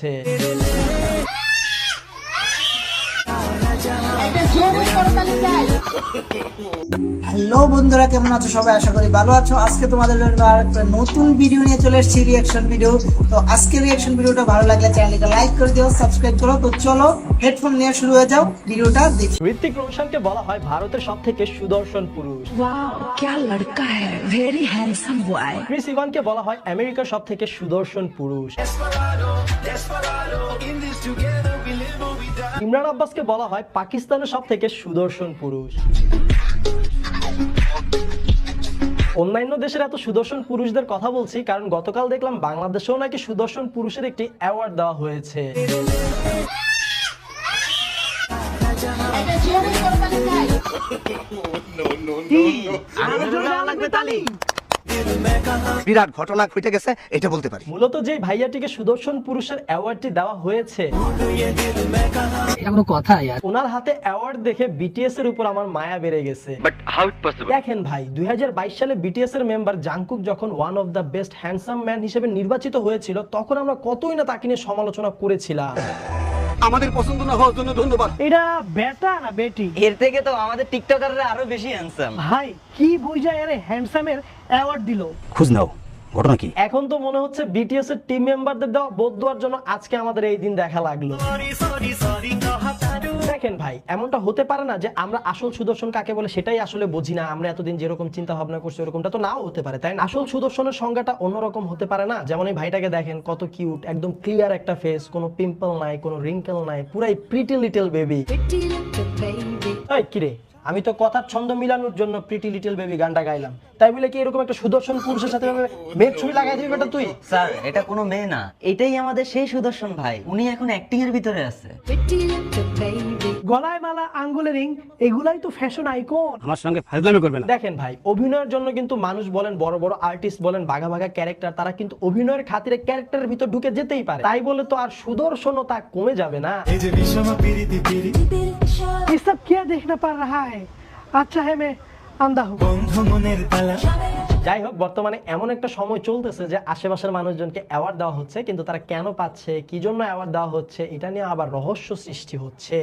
છે. হ্যালো বন্ধুরা কেমন আছো সবাই আশা করি ভালো আছো আজকে তোমাদের জন্য আর একটা নতুন ভিডিও নিয়ে চলে এসেছি রিয়াকশন ভিডিও তো আজকের রিয়াকশন ভিডিওটা ভালো লাগলে চ্যানেলটা লাইক করে দিও সাবস্ক্রাইব করো তো চলো হেডফোন নিয়ে শুরু হয়ে যাও ভিডিওটা দেখি ঋত্বিক রোশনকে বলা হয় ভারতের সব থেকে সুদর্শন পুরুষ वाह क्या लड़का है वेरी हैंडसम बॉय ক্রিস ইভানকে বলা হয় আমেরিকার সব থেকে সুদর্শন পুরুষ Imran আব্বাসকে বলা হয় পাকিস্তানের সব থেকে সুদর্শন পুরুষ। অন্যান্য দেশের এত সুদর্শন পুরুষদের কথা বলছি, কারণ গতকাল দেখলাম বাংলাদেশেও নাকি সুদর্শন পুরুষের একটি অ্যাওয়ার্ড দেওয়া হয়েছে। বিরাট ঘটনা ঘটে গেছে এটা বলতে পারি। মূলত যে ভাইয়াটিকে সুদর্শন পুরুষের অ্যাওয়ার্ডটি দেওয়া হয়েছে ওনার হাতে অ্যাওয়ার্ড দেখে বিটিএস এর উপর আমার মায়া বেড়ে গেছে। দেখেন ভাই দুই হাজার বাইশ সালে বিটিএস এর মেম্বার জাংকুক যখন one of the best handsome man হিসেবে নির্বাচিত হয়েছিল তখন আমরা কতই না তাকে নিয়ে সমালোচনা করেছিলাম। আমাদের পছন্দ না হওয়ার জন্য ধন্যবাদ। এটা বেটা না বেটি? এর থেকে তো আমাদের টিকটকাররা আরও বেশি হ্যান্ডসাম ভাই কি বুঝা এর হ্যান্ডসামের অ্যাওয়ার্ড দিল? খোঁজ নাও। ঘটনা কি? এখন তো মনে হচ্ছে বিটিএস এর টিম মেম্বারদের দেওয়া বোধ দেওয়ার জন্য আজকে আমাদের এই দিন দেখা লাগল। দেখেন ভাই এমনটা হতে পারে না যে আমরা আসল সুদর্শন কাকে বলে সেটাই আসলে বুঝি না। আমরা এতদিন যেরকম চিন্তা ভাবনা করছি ওরকমটা তো নাও হতে পারে তাই না? আসল সুদর্শনের সংজ্ঞাটা অন্যরকম হতে পারে না। যেমন এই ভাইটাকে দেখেন কত কিউট একদম ক্লিয়ার একটা ফেস কোনো পিম্পল নাই কোনো রিঙ্কেল নাই পুরাই প্রিটি লিটল বেবি কিরে? আমি তো কথার ছন্দ মিলানোর জন্য প্রিটি লিটল বেবি গানটা গাইলাম। তাই বলে কি এরকম একটা সুদর্শন পুরুষের সাথে মেয়ের ছবি লাগাই দিবি বেটা তুই? স্যার এটা কোনো মেয়ে না। এটাই আমাদের সেই সুদর্শন ভাই। উনি এখন অ্যাক্টিং এর ভিতরে আছে। গলায় মালা আঙ্গুলে রিং এগুলাই তো ফ্যাশন আইকন আমার সঙ্গে ফাজলামি করবে না দেখেন ভাই অভিনয়ের জন্য কিন্তু মানুষ বলেন বড় বড় আর্টিস্ট বলেন বাঘা বাঘা ক্যারেক্টার তারা কিন্তু অভিনয়ের খাতিরে ক্যারেক্টারের ভিতর ঢুকে যেতেই পারে তাই বলে তো আর সুদর্শনতা কমে যাবে না ये सब क्या देखना पड़ रहा है अच्छा है मैं अंधा हूँ যাই হোক বর্তমানে এমন একটা সময় চলতেছে যে আশেপাশের মানুষজনকে অ্যাওয়ার্ড দেওয়া হচ্ছে কিন্তু তারা কেন পাচ্ছে কি জন্য অ্যাওয়ার্ড দেওয়া হচ্ছে এটা নিয়ে আবার রহস্য সৃষ্টি হচ্ছে।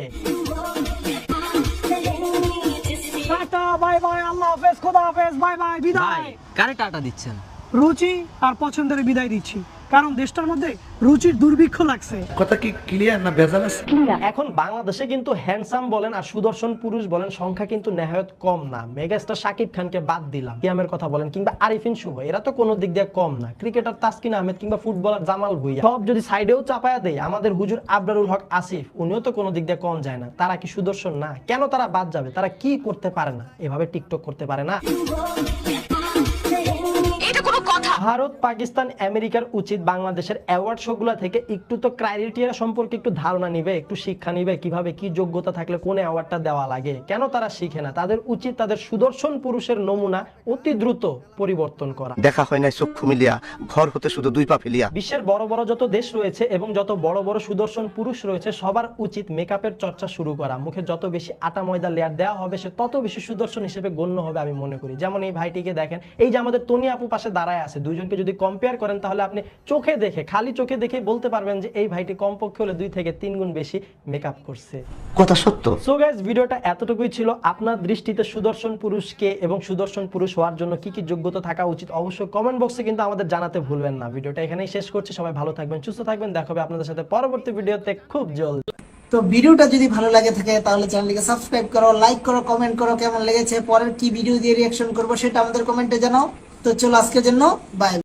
টাটা বাই বাই আল্লাহ হাফেজ খোদা হাফেজ বাই বাই বিদায়। কারে টাটা দিচ্ছেন? রুচি আর পছন্দের বিদায় দিচ্ছি। কারণ দেশটার মধ্যে রুচির দুর্ভিক্ষ লাগছে। কথা কি ক্লিয়ার না ভেজাল আছে? এখন বাংলাদেশে কিন্তু হ্যান্ডসাম বলেন আর সুদর্শন পুরুষ বলেন সংখ্যা কিন্তু নেহায়ত কম না। মেগাস্টার শাকিব খানকে বাদ দিলাম কিয়ামের কথা বলেন কিংবা আরিফিন শুভ এরা তো কোনো দিক দিয়ে কম না। ক্রিকেটার তাসকিন আহমেদ কিংবা ফুটবলার জামাল ভুইয়া সব যদি সাইডেও চাপায়া দেয় আমাদের হুজুর আবরারুল হক আসিফ উনিও তো কোনো দিক দিয়ে কম যায় না। তারা কি সুদর্শন না? কেন তারা বাদ যাবে? তারা কি করতে পারে না? এভাবে টিকটক করতে পারে না। ভারত পাকিস্তান আমেরিকার উচিত বাংলাদেশের অ্যাওয়ার্ড শোগুলো থেকে একটু তো ক্রাইটেরিয়া সম্পর্কে একটু ধারণা নিবে একটু শিক্ষা নিবে কীভাবে কি যোগ্যতা থাকলে কোন অ্যাওয়ার্ডটা দেওয়া লাগে কেন তারা শিখে না? তাদের উচিত তাদের সুদর্শন পুরুষের নমুনা অতি দ্রুত পরিবর্তন করা। দেখা হয় না চক্ষু মিলিয়া ঘর হতে শুধু দুই পা ফেলিয়া। বিশ্বের বড় বড় যত দেশ রয়েছে এবং যত বড় বড় সুদর্শন পুরুষ রয়েছে সবার উচিত মেকআপের চর্চা শুরু করা। মুখে যত বেশি আটা ময়দা লেয়ার দেওয়া হবে সে তত বেশি সুদর্শন হিসেবে গণ্য হবে আমি মনে করি। যেমন এই ভাইটিকে দেখেন এই যে আমাদের তনি আপু পাশে দাঁড়ায় আছে দুইজনকে যদি কম্পেয়ার করেন তাহলে আপনি চোখে দেখে খালি চোখে দেখে বলতে পারবেন যে এই ভাইটি কমপক্ষে হলে দুই থেকে তিন গুণ বেশি মেকআপ করছে। কথা সত্য। সো গাইজ ভিডিওটা এতটুকুই ছিল। আপনার দৃষ্টিতে সুদর্শন পুরুষকে এবং সুদর্শন পুরুষ হওয়ার জন্য কি কি যোগ্যতা থাকা উচিত অবশ্যই কমেন্ট বক্সে কিন্তু আমাদের জানাতে ভুলবেন না। ভিডিওটা এখানেই শেষ করছি। সবাই ভালো থাকবেন সুস্থ থাকবেন। দেখা হবে আপনাদের সাথে পরবর্তী ভিডিওতে খুব জলদি। তো ভিডিওটা যদি ভালো লাগে থাকে তাহলে চ্যানেলটিকে সাবস্ক্রাইব করো লাইক করো কমেন্ট করো কেমন লেগেছে পরের কি ভিডিও দিয়ে রিয়াকশন করব সেটা আমাদের কমেন্টে জানাও। তো চলো আজকের জন্য বাই